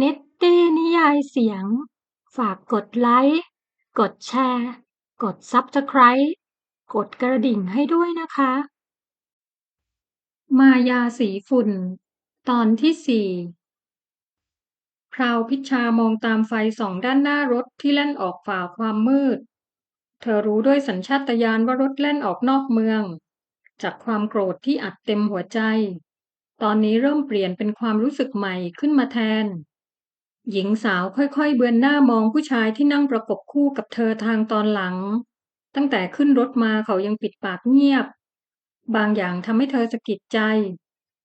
เน็ตตี้นิยายเสียง ฝากกดไลค์ กดแชร์ กด Subscribe กดกระดิ่งให้ด้วยนะคะ มายาสีฝุ่น ตอนที่สี่พราวพิชามองตามไฟสองด้านหน้ารถที่แล่นออกฝ่าความมืด เธอรู้ด้วยสัญชาตญาณว่ารถแล่นออกนอกเมือง จากความโกรธที่อัดเต็มหัวใจ ตอนนี้เริ่มเปลี่ยนเป็นความรู้สึกใหม่ขึ้นมาแทน หญิงสาวค่อยๆเบือนหน้ามองผู้ชายที่นั่งประกบคู่กับเธอทางตอนหลัง ตั้งแต่ขึ้นรถมาเขายังปิดปากเงียบ บางอย่างทำให้เธอสะกิดใจ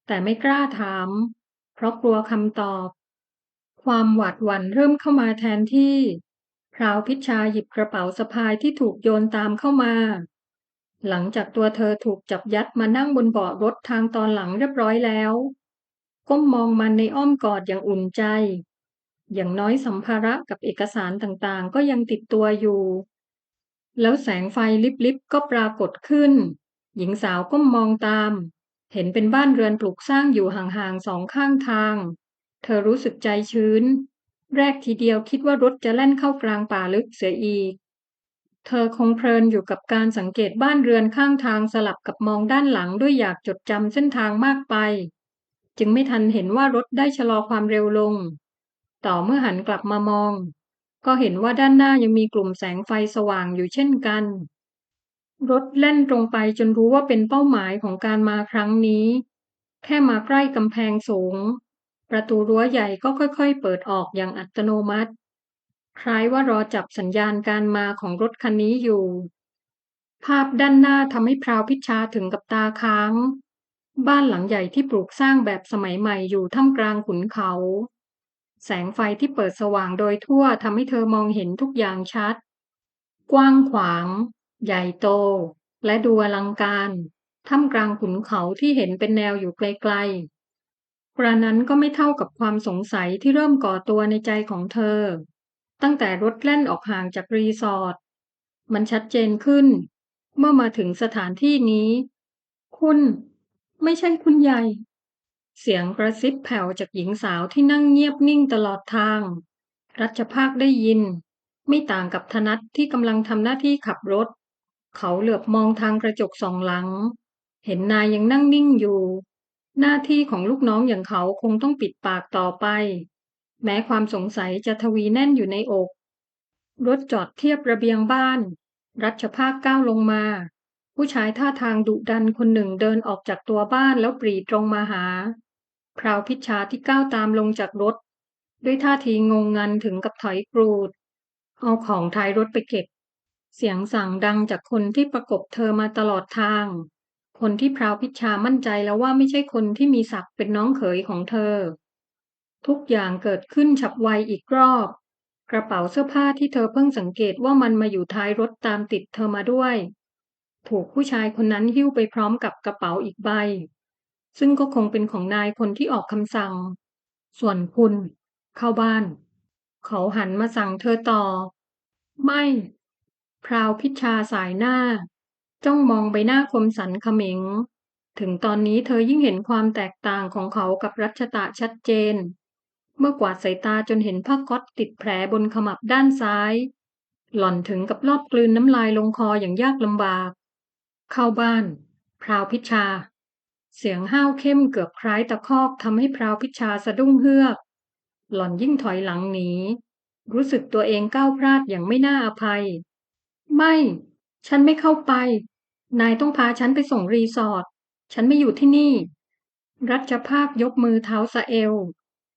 แต่ไม่กล้าถาม เพราะกลัวคำตอบ ความหวาดหวั่นเริ่มเข้ามาแทนที่พราวพิชาหยิบกระเป๋าสะพายที่ถูกโยนตามเข้ามา หลังจากตัวเธอถูกจับยัดมานั่งบนเบาะรถทางตอนหลังเรียบร้อยแล้ว ก้มมองมันในอ้อมกอดอย่างอุ่นใจ อย่างน้อยสัมภาระกับเอกสารต่างๆ ก็ยังติดตัวอยู่ แล้วแสงไฟลิบๆก็ปรากฏขึ้น หญิงสาวก้มมองตาม เห็นเป็นบ้านเรือนปลูกสร้างอยู่ห่างๆสองข้างทาง เธอรู้สึกใจชื้น แรกทีเดียวคิดว่ารถจะแล่นเข้ากลางป่าลึกเสียอีก เธอคงเพลินอยู่กับการสังเกตบ้านเรือนข้างทางสลับกับมองด้านหลังด้วยอยากจดจำเส้นทางมากไป จึงไม่ทันเห็นว่ารถได้ชะลอความเร็วลง ต่อเมื่อหันกลับมามอง ก็เห็นว่าด้านหน้ายังมีกลุ่มแสงไฟสว่างอยู่เช่นกัน รถแล่นตรงไปจนรู้ว่าเป็นเป้าหมายของการมาครั้งนี้ แค่มาใกล้กำแพงสูง ประตูรั้วใหญ่ก็ค่อยๆ เปิดออกอย่างอัตโนมัติ คล้ายว่ารอจับสัญญาณการมาของรถคันนี้อยู่ภาพด้านหน้าทำให้พราวพิชาถึงกับตาค้าง บ้านหลังใหญ่ที่ปลูกสร้างแบบสมัยใหม่อยู่ท่ามกลางขุนเขา แสงไฟที่เปิดสว่างโดยทั่วทำให้เธอมองเห็นทุกอย่างชัด กว้างขวาง ใหญ่โต และดูอลังการท่ามกลางขุนเขาที่เห็นเป็นแนวอยู่ไกลๆกระนั้นก็ไม่เท่ากับความสงสัยที่เริ่มก่อตัวในใจของเธอ ตั้งแต่รถแล่นออกห่างจากรีสอร์ทมันชัดเจนขึ้น เมื่อมาถึงสถานที่นี้ คุณ ไม่ใช่คุณใหญ่ เสียงกระซิบแผ่วจากหญิงสาวที่นั่งเงียบนิ่งตลอดทาง รัชภาคได้ยิน ไม่ต่างกับธนัทที่กำลังทำหน้าที่ขับรถ เขาเหลือบมองทางกระจกสองหลัง เห็นนายยังนั่งนิ่งอยู่ หน้าที่ของลูกน้องอย่างเขาคงต้องปิดปากต่อไป แม้ความสงสัยจะทวีแน่นอยู่ในอก รถจอดเทียบระเบียงบ้าน รัชภาคก้าวลงมา ผู้ชายท่าทางดุดันคนหนึ่งเดินออกจากตัวบ้านแล้วปรีตรงมาหา พราวพิชชาที่ก้าวตามลงจากรถ ด้วยท่าทีงงงันถึงกับถอยกรูด เอาของท้ายรถไปเก็บ เสียงสั่งดังจากคนที่ประกบเธอมาตลอดทาง คนที่พราวพิชชามั่นใจแล้วว่าไม่ใช่คนที่มีศักดิ์เป็นน้องเขยของเธอ ทุกอย่างเกิดขึ้นฉับไวอีกรอบ กระเป๋าเสื้อผ้าที่เธอเพิ่งสังเกตว่ามันมาอยู่ท้ายรถตามติดเธอมาด้วย ถูกผู้ชายคนนั้นหิ้วไปพร้อมกับกระเป๋าอีกใบ ซึ่งก็คงเป็นของนายคนที่ออกคำสั่ง ส่วนคุณ เข้าบ้าน เขาหันมาสั่งเธอต่อ ไม่ พราวพิชาสายหน้า จ้องมองใบหน้าคมสันเขม็ง ถึงตอนนี้เธอยิ่งเห็นความแตกต่างของเขากับรัชตะชัดเจน เมื่อกวาดสายตาจนเห็นผ้าก๊อตติดแผลบนขมับด้านซ้าย หล่อนถึงกับรอบกลืนน้ำลายลงคออย่างยากลำบาก เข้าบ้าน พราวพิชา เสียงห้าวเข้มเกือบคล้ายตะคอกทำให้พราวพิชาสะดุ้งเฮือก หล่อนยิ่งถอยหลังหนี รู้สึกตัวเองก้าวพลาดอย่างไม่น่าอภัย ไม่ ฉันไม่เข้าไป นายต้องพาฉันไปส่งรีสอร์ท ฉันไม่อยู่ที่นี่ รัชภาคยกมือเท้าสะเอว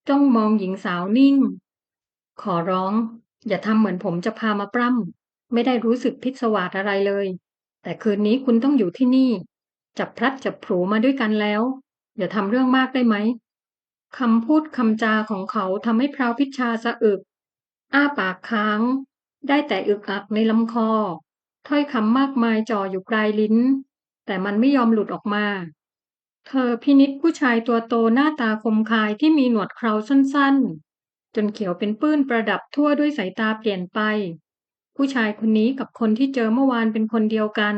จ้องมองหญิงสาวนิ่ง ขอร้อง อย่าทำเหมือนผมจะพามาปล้ำไม่ได้รู้สึกพิศวาสอะไรเลย แต่คืนนี้คุณต้องอยู่ที่นี่ จับพลัดจับผูมาด้วยกันแล้ว อย่าทำเรื่องมากได้ไหมคำพูดคำจาของเขาทำให้พราวพิชาสะอึก อ้าปากค้าง ได้แต่อึกอักในลำคอ ถ้อยคำมากมายจ่ออยู่ปลายลิ้น แต่มันไม่ยอมหลุดออกมา เธอพินิษผู้ชายตัวโตหน้าตาคมคายที่มีหนวดเคราสั้นๆ จนเขียวเป็นปื้นประดับทั่วด้วยสายตาเปลี่ยนไป ผู้ชายคนนี้กับคนที่เจอเมื่อวานเป็นคนเดียวกัน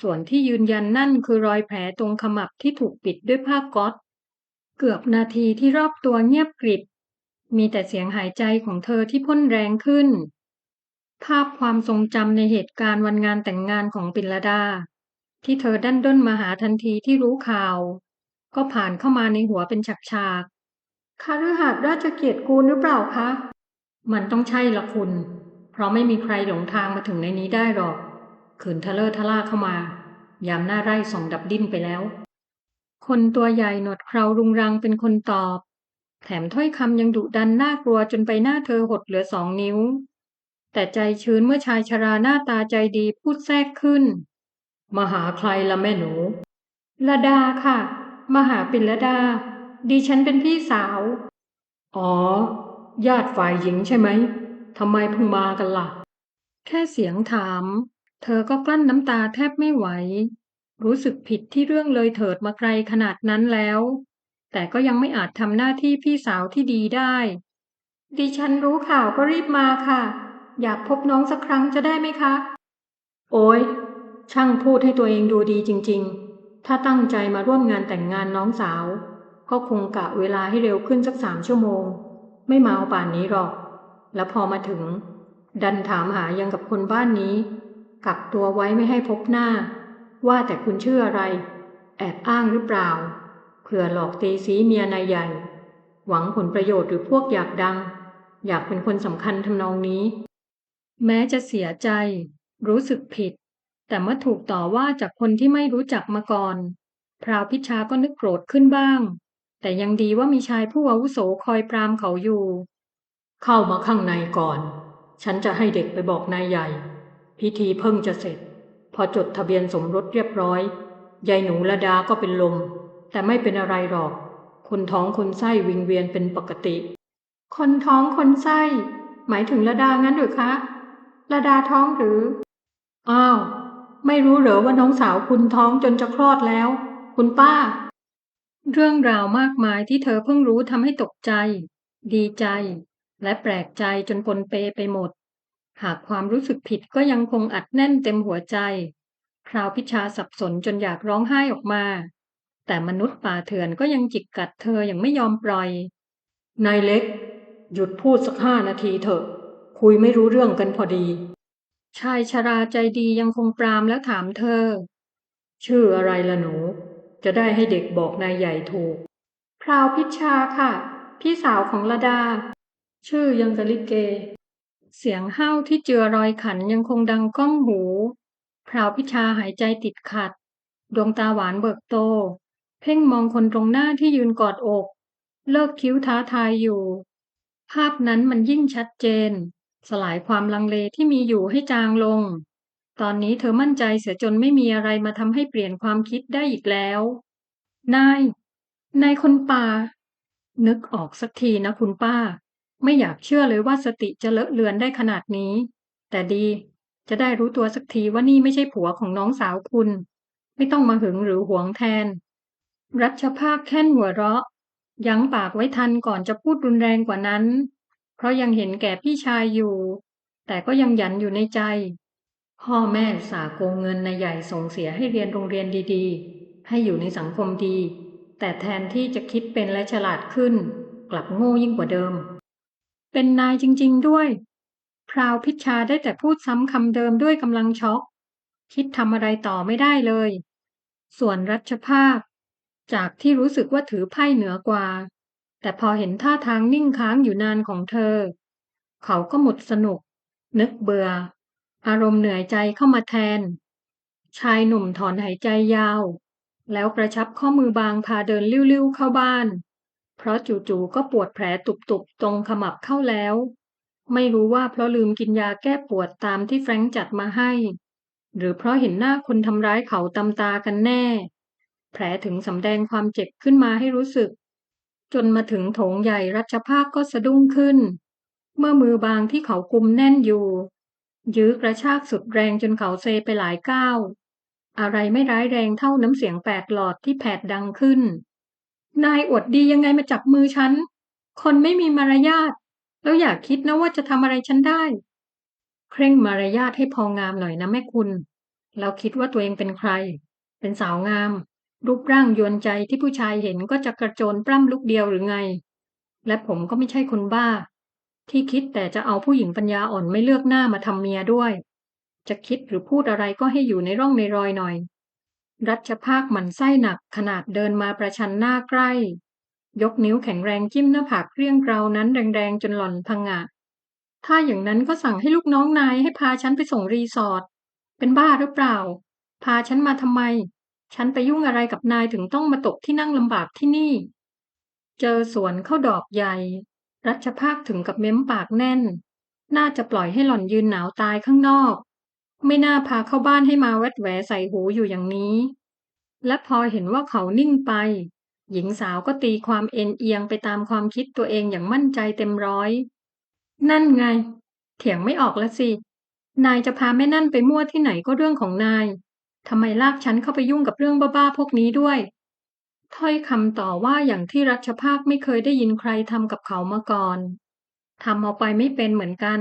ส่วนที่ยืนยันนั่นคือรอยแผลตรงขมับที่ถูกปิดด้วยผ้าก๊อซเกือบนาทีที่รอบตัวเงียบกริบ มีแต่เสียงหายใจของเธอที่พ่นแรงขึ้น ภาพความทรงจำในเหตุการณ์วันงานแต่งงานของปิลดา ที่เธอดันด้นมาหาทันทีที่รู้ข่าว ก็ผ่านเข้ามาในหัวเป็นฉากๆคาฤหาสน์ราชเกียรติกูลหรือเปล่าคะ มันต้องใช่ละคุณ ราะไม่มีใครหลงทางมาถึงในนี้ได้หรอก ขืนทะเลอร์ทะล่าเข้ามา ยามหน้าไร่ส่องดับดิ้นไปแล้ว คนตัวใหญ่หนวดเครารุงรังเป็นคนตอบ แถมถ้อยคำยังดุดันน่ากลัวจนไปหน้าเธอหดเหลือสองนิ้ว แต่ใจชื้นเมื่อชายชราหน้าตาใจดีพูดแทรกขึ้น มาหาใครละแม่หนูละดาค่ะ มาหาปิละดา ดิฉันเป็นพี่สาว อ๋อ ญาติฝ่ายหญิงใช่ไหม ทำไมเพิ่งมากันล่ะ แค่เสียงถาม เธอก็กลั้นน้ำตาแทบไม่ไหว รู้สึกผิดที่เรื่องเลยเถิดมาไกลขนาดนั้นแล้ว แต่ก็ยังไม่อาจทำหน้าที่พี่สาวที่ดีได้ ดิฉันรู้ข่าวก็รีบมาค่ะ อยากพบน้องสักครั้งจะได้ไหมคะ โอ้ยช่างพูดให้ตัวเองดูดีจริง ๆ ถ้าตั้งใจมาร่วมงานแต่งงานน้องสาว ก็คงกะเวลาให้เร็วขึ้นสักสามชั่วโมง ไม่มาเอาป่านนี้หรอก แล้วพอมาถึง ดันถามหายังกับคนบ้านนี้ กักตัวไว้ไม่ให้พบหน้า ว่าแต่คุณชื่ออะไร แอบอ้างหรือเปล่าเผื่อหลอกตีสีเมียนายใหญ่ หวังผลประโยชน์หรือพวกอยากดัง อยากเป็นคนสำคัญทำนองนี้ แม้จะเสียใจ รู้สึกผิด แต่เมื่อถูกต่อว่าจากคนที่ไม่รู้จักมาก่อน พราวพิชาก็นึกโกรธขึ้นบ้าง แต่ยังดีว่ามีชายผู้อาวุโสคอยปรามเขาอยู่ เข้ามาข้างในก่อน ฉันจะให้เด็กไปบอกนายใหญ่ พิธีเพิ่งจะเสร็จ พอจดทะเบียนสมรสเรียบร้อย ยายหนูละดาก็เป็นลม แต่ไม่เป็นอะไรหรอก คนท้องคนไส้วิงเวียนเป็นปกติ คนท้องคนไส้ หมายถึงละดางั้นหรือคะละดาท้องหรือ อ้าว ไม่รู้เหรอว่าน้องสาวคุณท้องจนจะคลอดแล้ว คุณป้า เรื่องราวมากมายที่เธอเพิ่งรู้ทำให้ตกใจ ดีใจ และแปลกใจจนปนเปไปหมด หากความรู้สึกผิดก็ยังคงอัดแน่นเต็มหัวใจ คราวพิชาสับสนจนอยากร้องไห้ออกมา แต่มนุษย์ป่าเถื่อนก็ยังจิกกัดเธออย่างไม่ยอมปล่อย นายเล็ก หยุดพูดสักห้านาทีเถอะ คุยไม่รู้เรื่องกันพอดี ชายชราใจดียังคงปรามแล้วถามเธอ ชื่ออะไรล่ะหนู จะได้ให้เด็กบอกนายใหญ่ถูกพราวพิชาค่ะ พี่สาวของละดา ชื่อยังกะลิเก เสียงห้าวที่เจือรอยขันยังคงดังก้องหู พราวพิชาหายใจติดขัด ดวงตาหวานเบิกโต เพ่งมองคนตรงหน้าที่ยืนกอดอก เลิกคิ้วท้าทายอยู่ ภาพนั้นมันยิ่งชัดเจน สลายความลังเลที่มีอยู่ให้จางลง ตอนนี้เธอมั่นใจเสียจนไม่มีอะไรมาทำให้เปลี่ยนความคิดได้อีกแล้ว นาย นายคนป่า นึกออกสักทีนะคุณป้า ไม่อยากเชื่อเลยว่าสติจะเลอะเลือนได้ขนาดนี้ แต่ดี จะได้รู้ตัวสักทีว่านี่ไม่ใช่ผัวของน้องสาวคุณ ไม่ต้องมาหึงหรือหวงแทน รัชภาคแค่นหัวเราะ ยั้งปากไว้ทันก่อนจะพูดรุนแรงกว่านั้น เพราะยังเห็นแก่พี่ชายอยู่ แต่ก็ยังหยันอยู่ในใจ พ่อแม่สาโกงเงินนายใหญ่ส่งเสียให้เรียนโรงเรียนดีๆ ให้อยู่ในสังคมดี แต่แทนที่จะคิดเป็นและฉลาดขึ้น กลับโง่ยิ่งกว่าเดิม เป็นนายจริง ๆ ด้วย พราวพิชชาได้แต่พูดซ้ำคำเดิมด้วยกำลังช็อก คิดทำอะไรต่อไม่ได้เลย ส่วนรัชภาคจากที่รู้สึกว่าถือไพ่เหนือกว่า แต่พอเห็นท่าทางนิ่งค้างอยู่นานของเธอ เขาก็หมดสนุก นึกเบื่อ อารมณ์เหนื่อยใจเข้ามาแทน ชายหนุ่มถอนหายใจยาว แล้วกระชับข้อมือบางพาเดินลิ้วๆเข้าบ้าน เพราะจู่ๆก็ปวดแผลตุบๆตรงขมับเข้าแล้ว ไม่รู้ว่าเพราะลืมกินยาแก้ปวดตามที่แฟรงค์จัดมาให้ หรือเพราะเห็นหน้าคนทำร้ายเขาตำตากันแน่ แผลถึงสำแดงความเจ็บขึ้นมาให้รู้สึก จนมาถึงโถงใหญ่รัชภาคก็สะดุ้งขึ้น เมื่อมือบางที่เขากุมแน่นอยู่ ยื้อกระชากสุดแรงจนเขาเซไปหลายก้าวอะไรไม่ร้ายแรงเท่าน้ำเสียงแปดหลอดที่แผดดังขึ้น นายอวดดียังไงมาจับมือฉัน คนไม่มีมารยาท แล้วอยากคิดนะว่าจะทำอะไรฉันได้ เคร่งมารยาทให้พองามหน่อยนะแม่คุณ แล้วคิดว่าตัวเองเป็นใคร เป็นสาวงาม รูปร่างยวนใจที่ผู้ชายเห็นก็จะกระโจนปล้ำลูกเดียวหรือไง และผมก็ไม่ใช่คนบ้า ที่คิดแต่จะเอาผู้หญิงปัญญาอ่อนไม่เลือกหน้ามาทำเมียด้วย จะคิดหรือพูดอะไรก็ให้อยู่ในร่องในรอยหน่อย รัชภาคหมันไส้หนักขนาดเดินมาประชันหน้าใกล้ ยกนิ้วแข็งแรงจิ้มหน้าผากเรียงเกรานั้นแรงๆจนหล่อนพังงะถ้าอย่างนั้นก็สั่งให้ลูกน้องนายให้พาฉันไปส่งรีสอร์ทเป็นบ้าหรือเปล่า พาฉันมาทำไม ฉันไปยุ่งอะไรกับนายถึงต้องมาตกที่นั่งลำบากที่นี่ เจอสวนเข้าดอกใหญ่ รัชภาคถึงกับเม้มปากแน่น น่าจะปล่อยให้หล่อนยืนหนาวตายข้างนอก ไม่น่าพาเข้าบ้านให้มาแวดแหวใส่หูอยู่อย่างนี้ และพอเห็นว่าเขานิ่งไป หญิงสาวก็ตีความเอ็นเอียงไปตามความคิดตัวเองอย่างมั่นใจเต็มร้อย นั่นไง เถียงไม่ออกล้วสิ นายจะพาแม่นั่นไปมั่วที่ไหนก็เรื่องของนายทำไมลากฉันเข้าไปยุ่งกับเรื่องบ้าๆพวกนี้ด้วย ถ้อยคำต่อว่าอย่างที่รัชภาคไม่เคยได้ยินใครทำกับเขามาก่อนทำเอาไปไม่เป็นเหมือนกัน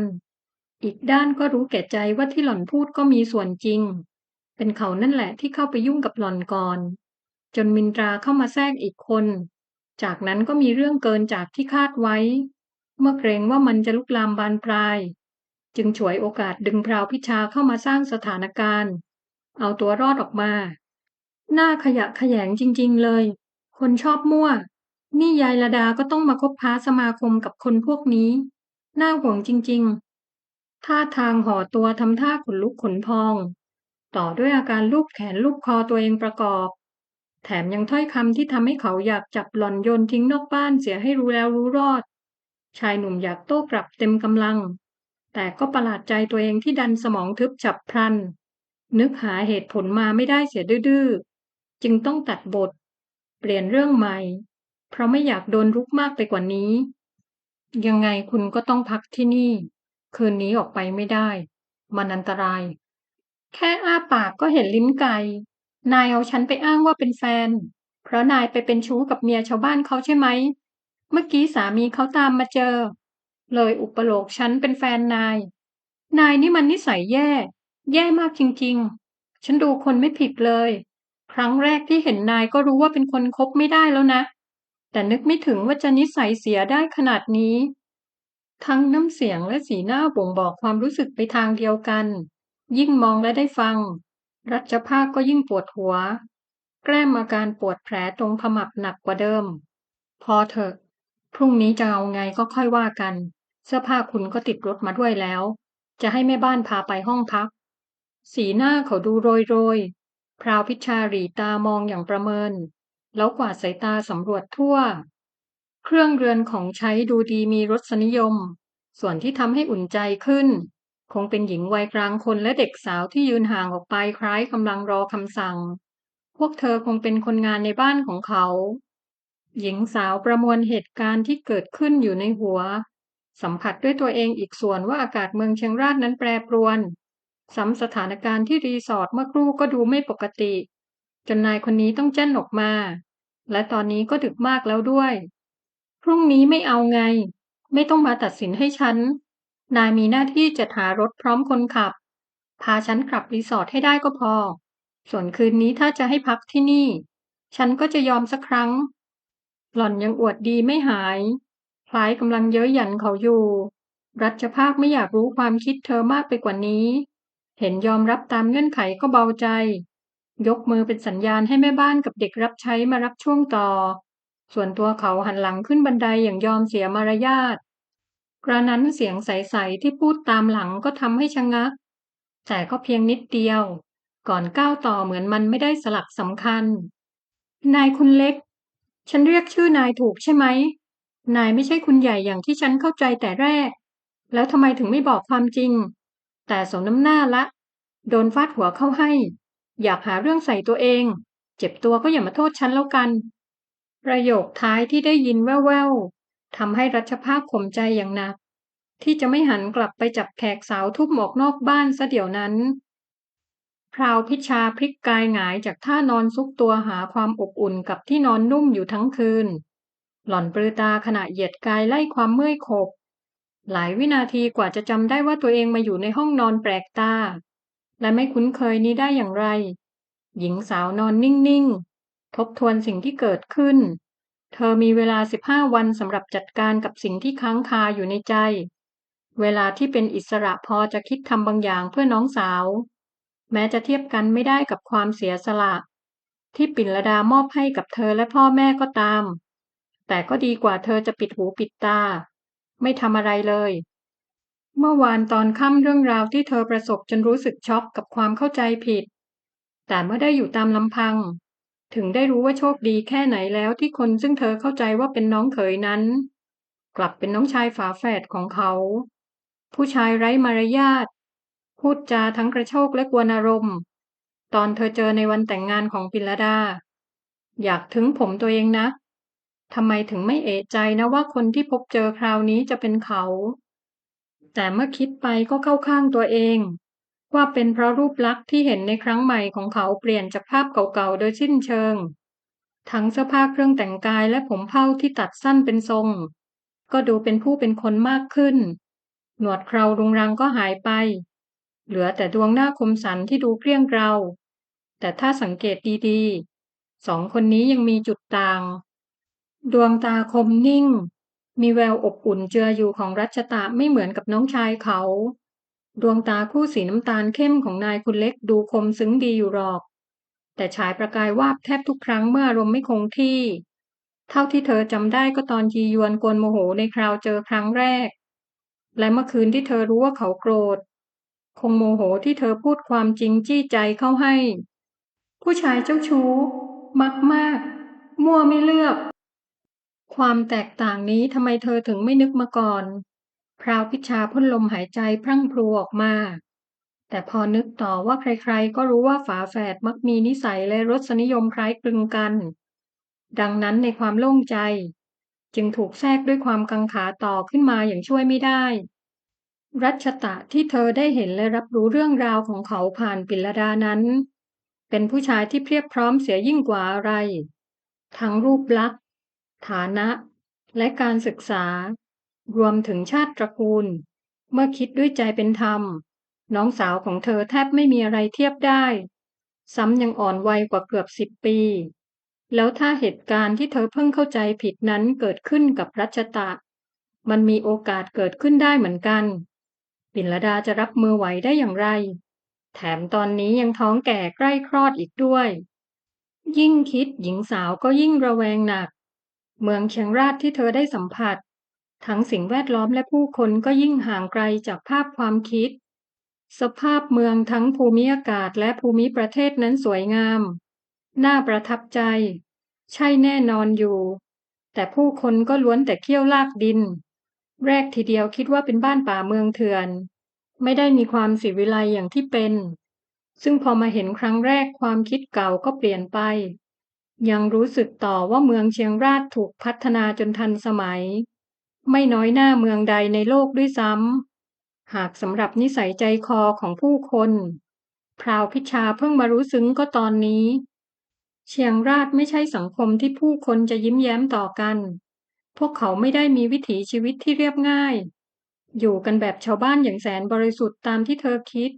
อีกด้านก็รู้แก่ใจว่าที่หล่อนพูดก็มีส่วนจริง เป็นเขานั่นแหละที่เข้าไปยุ่งกับหล่อนก่อน จนมินตราเข้ามาแทรกอีกคน จากนั้นก็มีเรื่องเกินจากที่คาดไว้ เมื่อเกรงว่ามันจะลุกลามบานปลาย จึงฉวยโอกาสดึงพราวพิชาเข้ามาสร้างสถานการณ์ เอาตัวรอดออกมา หน้าขยะแขยงจริง ๆเลย คนชอบมั่ว นี่ยายระดาก็ต้องมาคบค้าสมาคมกับคนพวกนี้ น่าห่วงจริง ๆ ท่าทางห่อตัวทำท่าขนลุกขนพอง ต่อด้วยอาการลูบแขนลูบคอตัวเองประกอบ แถมยังถ้อยคำที่ทำให้เขาอยากจับหล่อนโยนทิ้งนอกบ้านเสียให้รู้แล้วรู้รอด ชายหนุ่มอยากโต้กลับเต็มกำลัง แต่ก็ประหลาดใจตัวเองที่ดันสมองทึบฉับพลัน นึกหาเหตุผลมาไม่ได้เสียดื้อจึงต้องตัดบท เปลี่ยนเรื่องใหม่ เพราะไม่อยากโดนรุกมากไปกว่านี้ ยังไงคุณก็ต้องพักที่นี่ คืนนี้ออกไปไม่ได้ มันอันตราย แค่อ้าปากก็เห็นลิ้นไก่ นายเอาฉันไปอ้างว่าเป็นแฟน เพราะนายไปเป็นชู้กับเมียชาวบ้านเขาใช่ไหม เมื่อกี้สามีเขาตามมาเจอ เลยอุปโลกฉันเป็นแฟนนาย นายนี่มันนิสัยแย่ แย่มากจริงๆ ฉันดูคนไม่ผิดเลย ครั้งแรกที่เห็นนายก็รู้ว่าเป็นคนคบไม่ได้แล้วนะ แต่นึกไม่ถึงว่าจะนิสัยเสียได้ขนาดนี้ ทั้งน้ำเสียงและสีหน้าบ่งบอกความรู้สึกไปทางเดียวกัน ยิ่งมองและได้ฟัง รัชภาคก็ยิ่งปวดหัว แกล้มอาการปวดแผลตรงขมับหนักกว่าเดิม พอเถอะ พรุ่งนี้จะเอาไงก็ค่อยว่ากัน เสื้อผ้าคุณก็ติดรถมาด้วยแล้ว จะให้แม่บ้านพาไปห้องพัก สีหน้าเขาดูโรยโรยพราวพิชารีตามองอย่างประเมิน แล้วกวาดสายตาสำรวจทั่ว เครื่องเรือนของใช้ดูดีมีรสนิยม ส่วนที่ทำให้อุ่นใจขึ้น คงเป็นหญิงวัยกลางคนและเด็กสาวที่ยืนห่างออกไปคล้ายกำลังรอคำสั่ง พวกเธอคงเป็นคนงานในบ้านของเขา หญิงสาวประมวลเหตุการณ์ที่เกิดขึ้นอยู่ในหัว สัมผัสด้วยตัวเองอีกส่วนว่าอากาศเมืองเชียงรากนั้นแปรปรวนซ้ำสถานการณ์ที่รีสอร์ทเมื่อครู่ก็ดูไม่ปกติ จนนายคนนี้ต้องแจ้นออกมา และตอนนี้ก็ดึกมากแล้วด้วย พรุ่งนี้ไม่เอาไง ไม่ต้องมาตัดสินให้ฉัน นายมีหน้าที่จัดหารถพร้อมคนขับ พาฉันกลับรีสอร์ทให้ได้ก็พอ ส่วนคืนนี้ถ้าจะให้พักที่นี่ ฉันก็จะยอมสักครั้ง หล่อนยังอวดดีไม่หาย คล้ายกำลังเย้ยหยันเขาอยู่ รัชภาคไม่อยากรู้ความคิดเธอมากไปกว่านี้ เห็นยอมรับตามเงื่อนไขก็เบาใจ ยกมือเป็นสัญญาณให้แม่บ้านกับเด็กรับใช้มารับช่วงต่อ ส่วนตัวเขาหันหลังขึ้นบันไดอย่างยอมเสียมารยาท กระนั้นเสียงใสๆที่พูดตามหลังก็ทำให้ชะงัก แต่ก็เพียงนิดเดียว ก่อนก้าวต่อเหมือนมันไม่ได้สลักสำคัญ นายคุณเล็ก ฉันเรียกชื่อนายถูกใช่ไหม นายไม่ใช่คุณใหญ่อย่างที่ฉันเข้าใจแต่แรก แล้วทำไมถึงไม่บอกความจริง แต่สมน้ำหน้าละ โดนฟาดหัวเข้าให้ อยากหาเรื่องใส่ตัวเอง เจ็บตัวก็อย่ามาโทษฉันแล้วกัน ประโยคท้ายที่ได้ยินแว่วๆทำให้รัชภาคขมใจอย่างหนัก ที่จะไม่หันกลับไปจับแขกสาวทุบหมอกนอกบ้านซะเดี๋ยวนั้น พราวพิชาพลิกกายหงายจากท่านอนซุกตัวหาความอบอุ่นกับที่นอนนุ่มอยู่ทั้งคืน หล่อนปลือตาขณะเหยียดกายไล่ความเมื่อยขบ หลายวินาทีกว่าจะจำได้ว่าตัวเองมาอยู่ในห้องนอนแปลกตา และไม่คุ้นเคยนี้ได้อย่างไร หญิงสาวนอนนิ่งๆ ทบทวนสิ่งที่เกิดขึ้น เธอมีเวลาสิบห้าวันสำหรับจัดการกับสิ่งที่ค้างคาอยู่ในใจ เวลาที่เป็นอิสระพอจะคิดทำบางอย่างเพื่อน้องสาว แม้จะเทียบกันไม่ได้กับความเสียสละ ที่ปิ่นละดามอบให้กับเธอและพ่อแม่ก็ตาม แต่ก็ดีกว่าเธอจะปิดหูปิดตา ไม่ทำอะไรเลย เมื่อวานตอนค่ำเรื่องราวที่เธอประสบจนรู้สึกช็อกกับความเข้าใจผิด แต่เมื่อได้อยู่ตามลำพัง ถึงได้รู้ว่าโชคดีแค่ไหนแล้วที่คนซึ่งเธอเข้าใจว่าเป็นน้องเขยนั้น กลับเป็นน้องชายฝาแฝดของเขา ผู้ชายไร้มารยาทพูดจาทั้งกระโชกและกวนอารมณ์ ตอนเธอเจอในวันแต่งงานของปิลดา อยากถึงผมตัวเองนะทำไมถึงไม่เอะใจนะว่าคนที่พบเจอคราวนี้จะเป็นเขา แต่เมื่อคิดไปก็เข้าข้างตัวเอง ว่าเป็นเพราะรูปลักษณ์ที่เห็นในครั้งใหม่ของเขาเปลี่ยนจากภาพเก่าๆ โดยสิ้นเชิง ทั้งเสื้อผ้าเครื่องแต่งกายและผมเผ้าที่ตัดสั้นเป็นทรง ก็ดูเป็นผู้เป็นคนมากขึ้น หนวดเครารุงรังก็หายไป เหลือแต่ดวงหน้าคมสันที่ดูเกลี้ยงเกลาแต่ถ้าสังเกตดีๆสองคนนี้ยังมีจุดต่าง ดวงตาคมนิ่ง มีแววอบอุ่นเจืออยู่ของรัชตะไม่เหมือนกับน้องชายเขา ดวงตาคู่สีน้ำตาลเข้มของนายคุณเล็กดูคมซึ้งดีอยู่หรอก แต่ฉายประกายวาบแทบทุกครั้งเมื่ออารมณ์ไม่คงที่ เท่าที่เธอจำได้ก็ตอนยียวนกวนโมโหในคราวเจอครั้งแรก และเมื่อคืนที่เธอรู้ว่าเขาโกรธ คงโมโหที่เธอพูดความจริงจี้ใจเข้าให้ ผู้ชายเจ้าชู้ มักมาก มั่วไม่เลือก ความแตกต่างนี้ทำไมเธอถึงไม่นึกมาก่อน พราวพิชาพ่นลมหายใจพรั่งพรูออกมา แต่พอนึกต่อว่าใครๆ ก็รู้ว่าฝาแฝดมักมีนิสัยและรสนิยมคล้ายคลึงกัน ดังนั้นในความโล่งใจ จึงถูกแทรกด้วยความกังขาต่อขึ้นมาอย่างช่วยไม่ได้ รัชตะที่เธอได้เห็นและรับรู้เรื่องราวของเขาผ่านปิลดานั้น เป็นผู้ชายที่เพียบพร้อมเสียยิ่งกว่าอะไร ทั้งรูปลักษณ์ฐานะ และการศึกษา รวมถึงชาติตระกูล เมื่อคิดด้วยใจเป็นธรรม น้องสาวของเธอแทบไม่มีอะไรเทียบได้ ซ้ำยังอ่อนวัยกว่าเกือบสิบปี แล้วถ้าเหตุการณ์ที่เธอเพิ่งเข้าใจผิดนั้นเกิดขึ้นกับรัชตะ มันมีโอกาสเกิดขึ้นได้เหมือนกัน ปิ่นลดาจะรับมือไหวได้อย่างไร แถมตอนนี้ยังท้องแก่ใกล้คลอดอีกด้วย ยิ่งคิดหญิงสาวก็ยิ่งระแวงหนัก เมืองเชียงราชที่เธอได้สัมผัส ทั้งสิ่งแวดล้อมและผู้คนก็ยิ่งห่างไกลจากภาพความคิด สภาพเมืองทั้งภูมิอากาศและภูมิประเทศนั้นสวยงาม น่าประทับใจ ใช่แน่นอนอยู่ แต่ผู้คนก็ล้วนแต่เขี้ยวลากดิน แรกทีเดียวคิดว่าเป็นบ้านป่าเมืองเถื่อน ไม่ได้มีความสิวิไลอย่างที่เป็น ซึ่งพอมาเห็นครั้งแรกความคิดเก่าก็เปลี่ยนไป ยังรู้สึกต่อว่าเมืองเชียงราชถูกพัฒนาจนทันสมัย ไม่น้อยหน้าเมืองใดในโลกด้วยซ้ำ หากสำหรับนิสัยใจคอของผู้คน พราวพิชาเพิ่งมารู้ซึ้งก็ตอนนี้ เชียงราชไม่ใช่สังคมที่ผู้คนจะยิ้มแย้มต่อกัน พวกเขาไม่ได้มีวิถีชีวิตที่เรียบง่าย อยู่กันแบบชาวบ้านอย่างแสนบริสุทธิ์ตามที่เธอคิด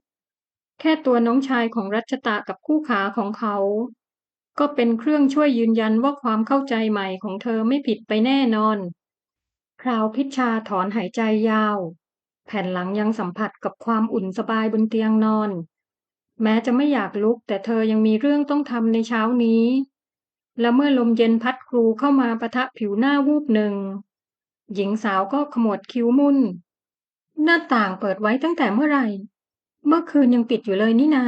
แค่ตัวน้องชายของรัชตะกับคู่ขาของเขา ก็เป็นเครื่องช่วยยืนยันว่าความเข้าใจใหม่ของเธอไม่ผิดไปแน่นอน พราวพิชาถอนหายใจยาว แผ่นหลังยังสัมผัสกับความอุ่นสบายบนเตียงนอน แม้จะไม่อยากลุกแต่เธอยังมีเรื่องต้องทำในเช้านี้ และเมื่อลมเย็นพัดครูเข้ามาประทะผิวหน้าวูบหนึ่ง หญิงสาวก็ขมวดคิ้วมุ่น หน้าต่างเปิดไว้ตั้งแต่เมื่อไหร่ เมื่อคืนยังปิดอยู่เลยนี่นา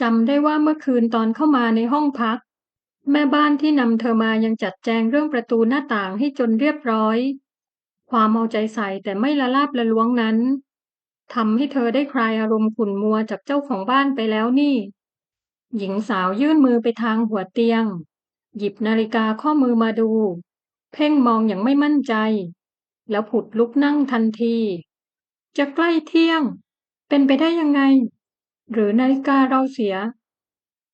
จำได้ว่าเมื่อคืนตอนเข้ามาในห้องพัก แม่บ้านที่นำเธอมายังจัดแจงเรื่องประตูหน้าต่างให้จนเรียบร้อย ความเอาใจใส่แต่ไม่ละลาบละล้วงนั้นทำให้เธอได้คลายอารมณ์ขุ่นมัวจากเจ้าของบ้านไปแล้วนี่ หญิงสาวยื่นมือไปทางหัวเตียง หยิบนาฬิกาข้อมือมาดู เพ่งมองอย่างไม่มั่นใจ แล้วผุดลุกนั่งทันที จะใกล้เที่ยง เป็นไปได้ยังไง หรือนาฬิกาเราเสีย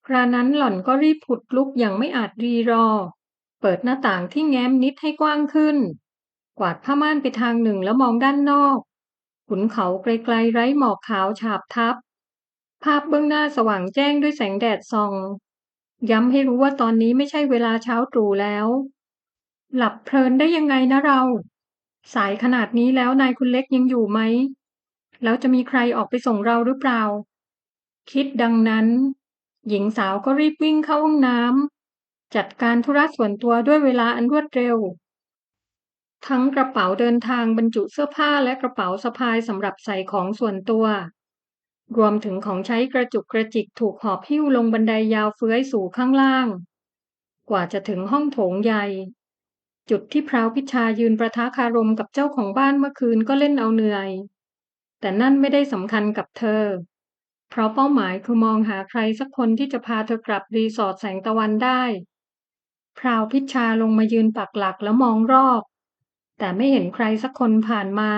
ครานั้นหล่อนก็รีบผุดลุกอย่างไม่อาจรีรอ เปิดหน้าต่างที่แง้มนิดให้กว้างขึ้น วาดผ้าม่านไปทางหนึ่งแล้วมองด้านนอก ขุนเขาไกลๆไร้หมอกขาวฉาบทับ ภาพเบื้องหน้าสว่างแจ้งด้วยแสงแดดส่อง ย้ำให้รู้ว่าตอนนี้ไม่ใช่เวลาเช้าตรู่แล้ว หลับเพลินได้ยังไงนะเรา สายขนาดนี้แล้วนายคุณเล็กยังอยู่ไหม แล้วจะมีใครออกไปส่งเราหรือเปล่า คิดดังนั้น หญิงสาวก็รีบวิ่งเข้าห้องน้ำจัดการธุระส่วนตัวด้วยเวลาอันรวดเร็ว ทั้งกระเป๋าเดินทางบรรจุเสื้อผ้าและกระเป๋าสะพายสำหรับใส่ของส่วนตัว รวมถึงของใช้กระจุกกระจิกถูกหอบหิ้วลงบันไดยาวเฟื้อยสู่ข้างล่าง กว่าจะถึงห้องโถงใหญ่ จุดที่พราวพิชายืนประทะคารมกับเจ้าของบ้านเมื่อคืนก็เล่นเอาเหนื่อย แต่นั่นไม่ได้สำคัญกับเธอ เพราะเป้าหมายคือมองหาใครสักคนที่จะพาเธอกลับรีสอร์ทแสงตะวันได้ พราวพิชาลงมายืนปักหลักแล้วมองรอบ แต่ไม่เห็นใครสักคนผ่านมา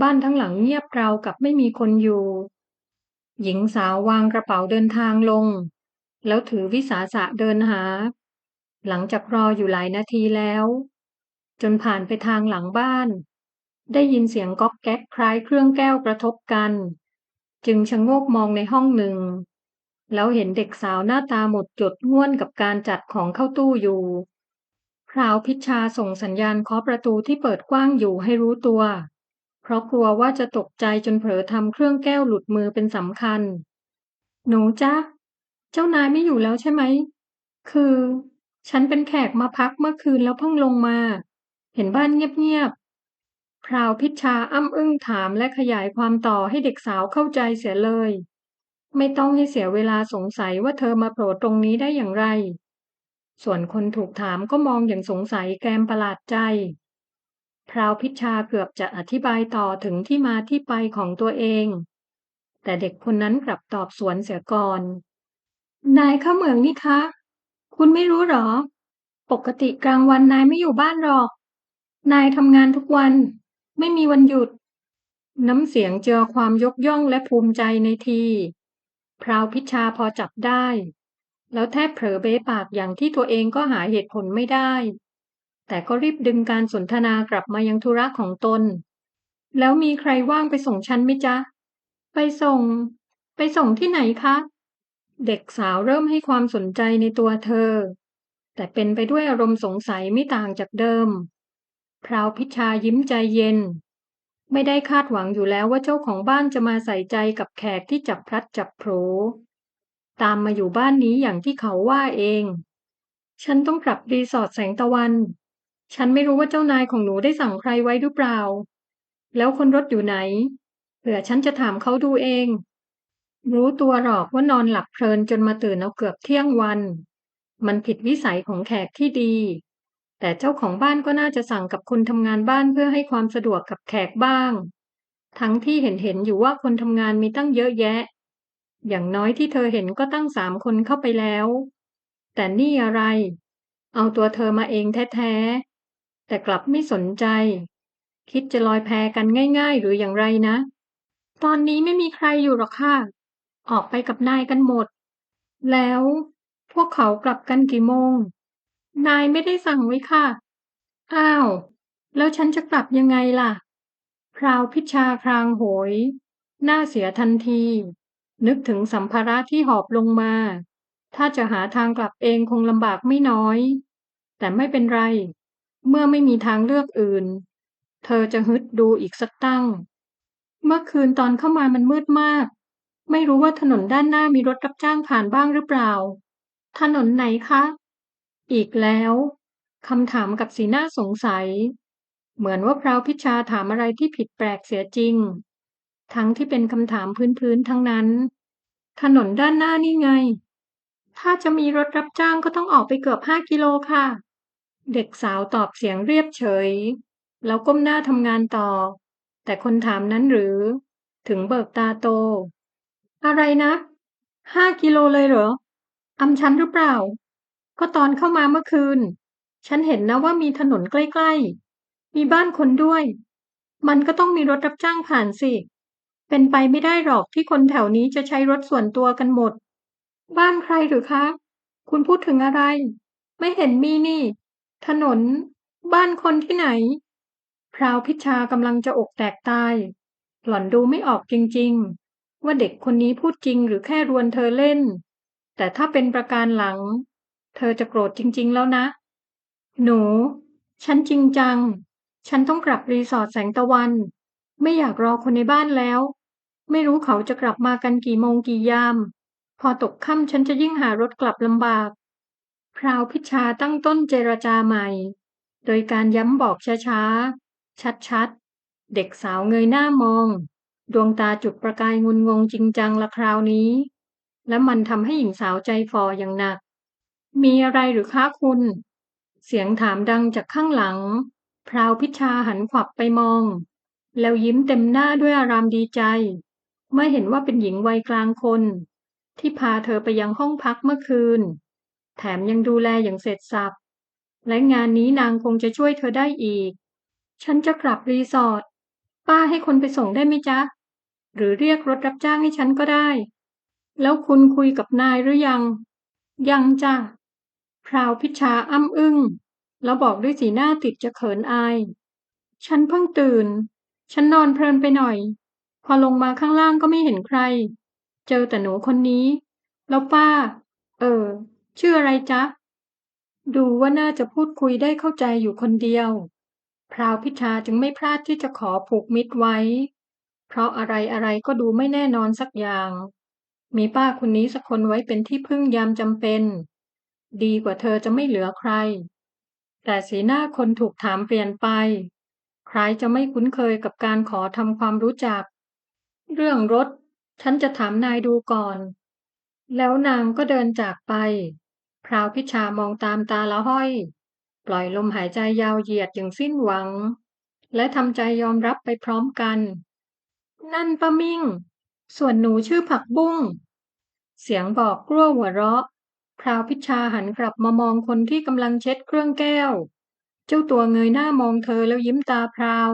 บ้านทั้งหลังเงียบเรากับไม่มีคนอยู่ หญิงสาววางกระเป๋าเดินทางลง แล้วถือวิสาสะเดินหา หลังจากรออยู่หลายนาทีแล้ว จนผ่านไปทางหลังบ้าน ได้ยินเสียงก๊อกแก๊กคล้ายเครื่องแก้วกระทบกัน จึงชะโงกมองในห้องหนึ่งแล้วเห็นเด็กสาวหน้าตาหมดจดง่วนกับการจัดของเข้าตู้อยู่ พราวพิชชาส่งสัญญาณเคาะประตูที่เปิดกว้างอยู่ให้รู้ตัว เพราะกลัวว่าจะตกใจจนเผลอทำเครื่องแก้วหลุดมือเป็นสำคัญ หนูจ๊ะเจ้านายไม่อยู่แล้วใช่ไหม คือ ฉันเป็นแขกมาพักเมื่อคืนแล้วเพิ่งลงมา เห็นบ้านเงียบๆ พราวพิชาอ้ำอึ้งถามและขยายความต่อให้เด็กสาวเข้าใจเสียเลย ไม่ต้องให้เสียเวลาสงสัยว่าเธอมาโผล่ตรงนี้ได้อย่างไร ส่วนคนถูกถามก็มองอย่างสงสัยแกมประหลาดใจ พราวพิชาเกือบจะอธิบายต่อถึงที่มาที่ไปของตัวเอง แต่เด็กคนนั้นกลับตอบสวนเสียก่อน นายเข้าเมืองนี่คะ คุณไม่รู้หรอ ปกติกลางวันนายไม่อยู่บ้านหรอก นายทำงานทุกวัน ไม่มีวันหยุด น้ำเสียงเจอความยกย่องและภูมิใจในที พราวพิชาพอจับได้ แล้วแทบเผลอเบ้ปากอย่างที่ตัวเองก็หาเหตุผลไม่ได้ แต่ก็รีบดึงการสนทนากลับมายังธุระของตน แล้วมีใครว่างไปส่งฉันไหมจ๊ะ ไปส่ง ไปส่งที่ไหนคะ เด็กสาวเริ่มให้ความสนใจในตัวเธอ แต่เป็นไปด้วยอารมณ์สงสัยไม่ต่างจากเดิม พราวพิชายิ้มใจเย็น ไม่ได้คาดหวังอยู่แล้วว่าเจ้าของบ้านจะมาใส่ใจกับแขกที่จับพลัดจับโผล ตามมาอยู่บ้านนี้อย่างที่เขาว่าเอง ฉันต้องกลับรีสอร์ทแสงตะวัน ฉันไม่รู้ว่าเจ้านายของหนูได้สั่งใครไว้หรือเปล่า แล้วคนรถอยู่ไหน เผื่อฉันจะถามเขาดูเอง รู้ตัวหรอกว่านอนหลับเพลินจนมาตื่นเอาเกือบเที่ยงวัน มันผิดวิสัยของแขกที่ดี แต่เจ้าของบ้านก็น่าจะสั่งกับคนทำงานบ้านเพื่อให้ความสะดวกกับแขกบ้าง ทั้งที่เห็นเห็นอยู่ว่าคนทำงานมีตั้งเยอะแยะ อย่างน้อยที่เธอเห็นก็ตั้งสามคนเข้าไปแล้ว แต่นี่อะไร เอาตัวเธอมาเองแท้ๆ แต่กลับไม่สนใจ คิดจะลอยแพกันง่าย ๆ หรืออย่างไรนะ ตอนนี้ไม่มีใครอยู่หรอกค่ะ ออกไปกับนายกันหมด แล้วพวกเขากลับกันกี่โมง นายไม่ได้สั่งไว้ค่ะ อ้าว แล้วฉันจะกลับยังไงล่ะ พราวพิชาครางโหย หน้าเสียทันที นึกถึงสัมภาระที่หอบลงมา ถ้าจะหาทางกลับเองคงลำบากไม่น้อย แต่ไม่เป็นไร เมื่อไม่มีทางเลือกอื่น เธอจะฮึดดูอีกสักตั้ง เมื่อคืนตอนเข้ามามันมืดมาก ไม่รู้ว่าถนนด้านหน้ามีรถรับจ้างผ่านบ้างหรือเปล่า ถนนไหนคะ อีกแล้วคำถามกับสีหน้าสงสัย เหมือนว่าพราวพิชาถามอะไรที่ผิดแปลกเสียจริง ทั้งที่เป็นคำถามพื้นๆทั้งนั้น ถนนด้านหน้านี่ไง ถ้าจะมีรถรับจ้างก็ต้องออกไปเกือบห้ากิโลค่ะ เด็กสาวตอบเสียงเรียบเฉย แล้วก้มหน้าทำงานต่อ แต่คนถามนั้นหรือ ถึงเบิกตาโต อะไรนะห้ากิโลเลยเหรออำฉันหรือเปล่า ก็ตอนเข้ามาเมื่อคืน ฉันเห็นนะว่ามีถนนใกล้ๆ มีบ้านคนด้วย มันก็ต้องมีรถรับจ้างผ่านสิ เป็นไปไม่ได้หรอกที่คนแถวนี้จะใช้รถส่วนตัวกันหมด บ้านใครหรือคะ คุณพูดถึงอะไร ไม่เห็นมีนี่ ถนน บ้านคนที่ไหน พราวพิชากำลังจะอกแตกตาย หล่อนดูไม่ออกจริงๆ ว่าเด็กคนนี้พูดจริงหรือแค่รวนเธอเล่น แต่ถ้าเป็นประการหลัง เธอจะโกรธจริง ๆ แล้วนะ หนู ฉันจริงจัง ฉันต้องกลับรีสอร์ทแสงตะวัน ไม่อยากรอคนในบ้านแล้ว ไม่รู้เขาจะกลับมากันกี่โมงกี่ยาม พอตกค่ำฉันจะยิ่งหารถกลับลำบาก พราวพิชาตั้งต้นเจรจาใหม่ โดยการย้ำบอกช้าๆ ชัดๆ เด็กสาวเงยหน้ามอง ดวงตาจุดประกายงุนงงจริงจังละคราวนี้ และมันทำให้หญิงสาวใจฟออย่างหนัก มีอะไรหรือคะคุณ เสียงถามดังจากข้างหลัง พราวพิชาหันขวับไปมอง แล้วยิ้มเต็มหน้าด้วยอารามดีใจ เมื่อเห็นว่าเป็นหญิงวัยกลางคน ที่พาเธอไปยังห้องพักเมื่อคืน แถมยังดูแลอย่างเสร็จสับและงานนี้นางคงจะช่วยเธอได้อีก ฉันจะกลับรีสอร์ทป้าให้คนไปส่งได้ไหมจ๊ะ หรือเรียกรถรับจ้างให้ฉันก็ได้ แล้วคุณคุยกับนายหรือยัง ยังจ้ะพราวพิชาอ้ำอึ้งแล้วบอกด้วยสีหน้าติดจะเขินอาย ฉันเพิ่งตื่น ฉันนอนเพลินไปหน่อย พอลงมาข้างล่างก็ไม่เห็นใคร เจอแต่หนูคนนี้ แล้วป้า เออ ชื่ออะไรจ๊ะ ดูว่าน่าจะพูดคุยได้เข้าใจอยู่คนเดียว พราวพิชาจึงไม่พลาดที่จะขอผูกมิตรไว้ เพราะอะไรอะไรก็ดูไม่แน่นอนสักอย่าง มีป้าคนนี้สักคนไว้เป็นที่พึ่งยามจำเป็น ดีกว่าเธอจะไม่เหลือใคร แต่สีหน้าคนถูกถามเปลี่ยนไปคล้ายจะไม่คุ้นเคยกับการขอทำความรู้จัก เรื่องรถ ฉันจะถามนายดูก่อน แล้วนางก็เดินจากไป พราวพิชามองตามตาละห้อย ปล่อยลมหายใจยาวเหยียดอย่างสิ้นหวัง และทำใจยอมรับไปพร้อมกัน นั่นป้ามิ่ง ส่วนหนูชื่อผักบุ้ง เสียงบอกกลั้วหัวเราะ พราวพิชาหันกลับมามองคนที่กำลังเช็ดเครื่องแก้ว เจ้าตัวเงยหน้ามองเธอแล้วยิ้มตาพราว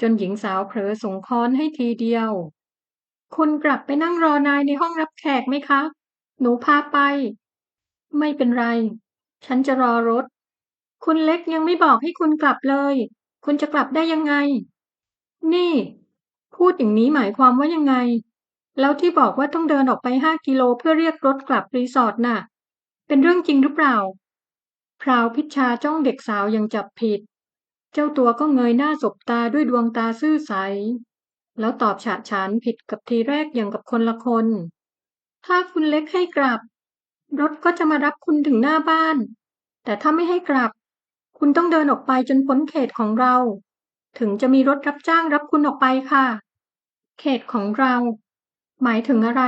จนหญิงสาวเผลอส่งค้อนให้ทีเดียว คุณกลับไปนั่งรอนายในห้องรับแขกไหมคะ หนูพาไป ไม่เป็นไร ฉันจะรอรถ คุณเล็กยังไม่บอกให้คุณกลับเลย คุณจะกลับได้ยังไง นี่ พูดอย่างนี้หมายความว่ายังไง แล้วที่บอกว่าต้องเดินออกไปห้ากิโลเพื่อเรียกรถกลับรีสอร์ทน่ะ เป็นเรื่องจริงหรือเปล่าพราวพิชชาจ้องเด็กสาวยังจับผิด จ้าตัวก็เงยหน้าสบตาด้วยดวงตาซื่อใส แล้วตอบฉะฉานผิดกับทีแรกอย่างกับคนละคน ถ้าคุณเล็กให้กลับ รถก็จะมารับคุณถึงหน้าบ้าน แต่ถ้าไม่ให้กลับ คุณต้องเดินออกไปจนพ้นเขตของเรา ถึงจะมีรถรับจ้างรับคุณออกไปค่ะ เขตของเรา หมายถึงอะไร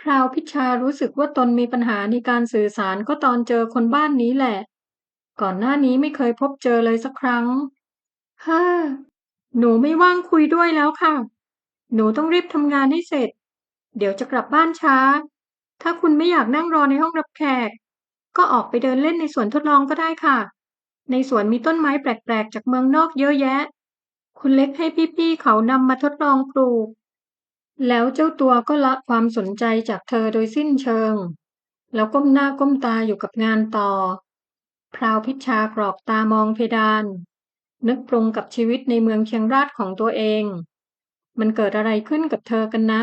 พราวพิชารู้สึกว่าตนมีปัญหาในการสื่อสารก็ตอนเจอคนบ้านนี้แหละ ก่อนหน้านี้ไม่เคยพบเจอเลยสักครั้งฮ่าหนูไม่ว่างคุยด้วยแล้วค่ะ หนูต้องรีบทำงานให้เสร็จ เดี๋ยวจะกลับบ้านช้า ถ้าคุณไม่อยากนั่งรอในห้องรับแขก ก็ออกไปเดินเล่นในสวนทดลองก็ได้ค่ะ ในสวนมีต้นไม้แปลกๆ จากเมืองนอกเยอะแยะ คุณเล็กให้พี่ๆเขานำมาทดลองปลูก แล้วเจ้าตัวก็ละความสนใจจากเธอโดยสิ้นเชิง แล้วก้มหน้าก้มตาอยู่กับงานต่อ พราวพิชชากรอกตามองเพดาน นึกปรุงกับชีวิตในเมืองเชียงราชของตัวเอง มันเกิดอะไรขึ้นกับเธอกันนะ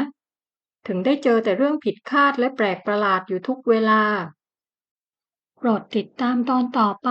ถึงได้เจอแต่เรื่องผิดคาดและแปลกประหลาดอยู่ทุกเวลา โปรดติดตามตอนต่อไป